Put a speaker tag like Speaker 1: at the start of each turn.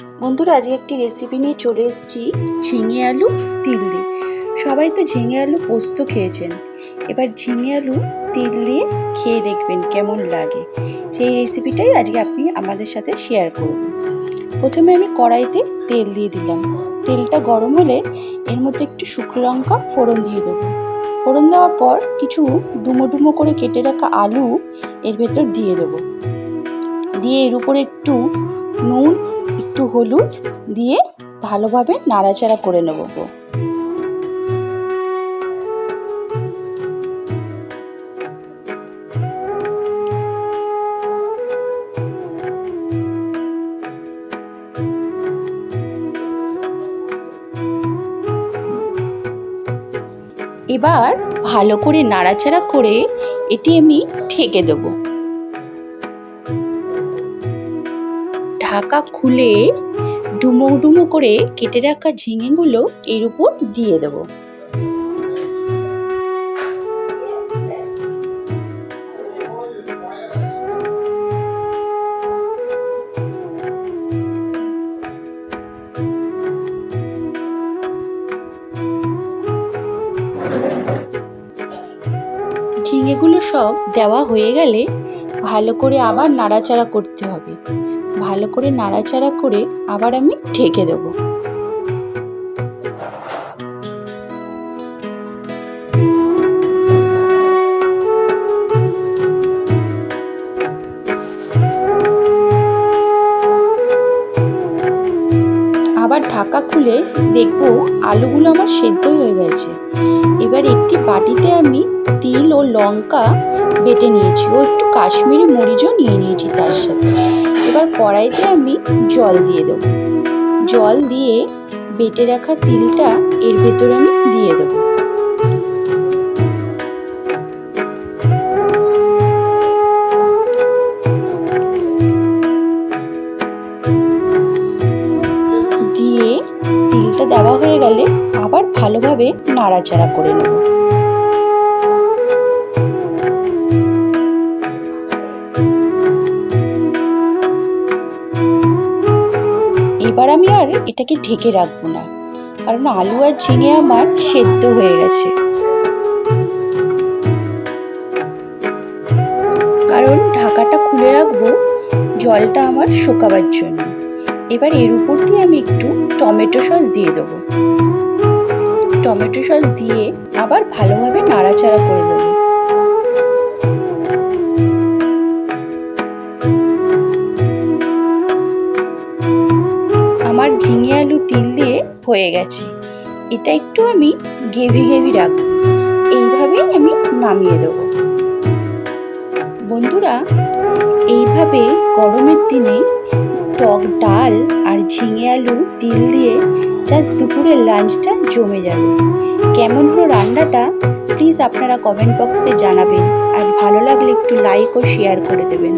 Speaker 1: বন্ধুরা, আজকে একটি রেসিপি নিয়ে চলে এসেছি, ঝিঙে আলু তিল দিয়ে। সবাই তো ঝিঙে আলু পোস্ত খেয়েছেন। এবার ঝিঙে আলু তিল দিয়ে খেয়ে দেখবেন কেমন লাগে। সেই রেসিপিটাই আজকে আপনি আমাদের সাথে শেয়ার করুন প্রথমে আমি কড়াইতে তেল দিয়ে দিলাম। তেলটা গরম হলে এর মধ্যে একটু শুকনো লঙ্কা, ফোড়ন দিয়ে দেবো। ফোড়ন দেওয়ার পর কিছু ডুমো ডুমো করে কেটে রাখা আলু এর ভেতর দিয়ে দেবো। দিয়ে এর উপরে একটু নুন একটু হলুদ দিয়ে ভালোভাবে নাড়াচাড়া করে নেব। এবার ভালো করে নাড়াচাড়া করে এটি আমি ঠেকে দেবো। ঢাকা খুলে ডুমো ডুমো করে কেটে রাখা ঝিঙেগুলো এর উপর দিয়ে দেবো। ঝিঙেগুলো সব দেওয়া হয়ে গেলে ভালো করে আবার নাড়াচাড়া করতে হবে। ভালো করে নাড়াচাড়া করে আবার আমি ঢেকে দেবো। আবার ঢাকা খুলে দেখব আলুগুলো আমার সেদ্ধ হয়ে গেছে। এবার একটি বাটিতে আমি তিল ও লঙ্কা বেটে নিয়েছি ও একটু কাশ্মীরি মরিচও নিয়ে নিয়েছি তার সাথে। এবার কড়াইতে আমি জল দিয়ে দেব। জল দিয়ে বেটে রাখা তিলটা এর ভেতরে আমি দিয়ে দেবো। তিলটা দেওয়া হয়ে গেলে আবার ভালোভাবে নাড়াচাড়া করে নেব। এবার আমি আর এটাকে ঢেকে রাখব না, কারণ আলু আর ঝিঙে আমার সেদ্ধ হয়ে গেছে। কারণ ঢাকাটা খুলে রাখব, জলটা আমার শুকাবার জন্য। এবার এর উপর দিয়ে আমি একটু টমেটো সস দিয়ে দেবো। টমেটো সস দিয়ে আবার ভালোভাবে নাড়াচাড়া করে দেবো। আমার ঝিঙে আলু তিল দিয়ে হয়ে গেছে। এটা একটু আমি গেভি গেভি রাখব। এইভাবেই আমি নামিয়ে দেবো। বন্ধুরা, এইভাবে গরমের দিনে টক ডাল আর ঝিঙে আলু তিল দিয়ে জাস্ট দুপুরের লাঞ্চটা জমে যাবে। কেমন হলো রান্নাটা? প্লিজ আপনারা কমেন্ট বক্সে জানাবেন। আর ভালো লাগলে একটু লাইক ও শেয়ার করে দেবেন।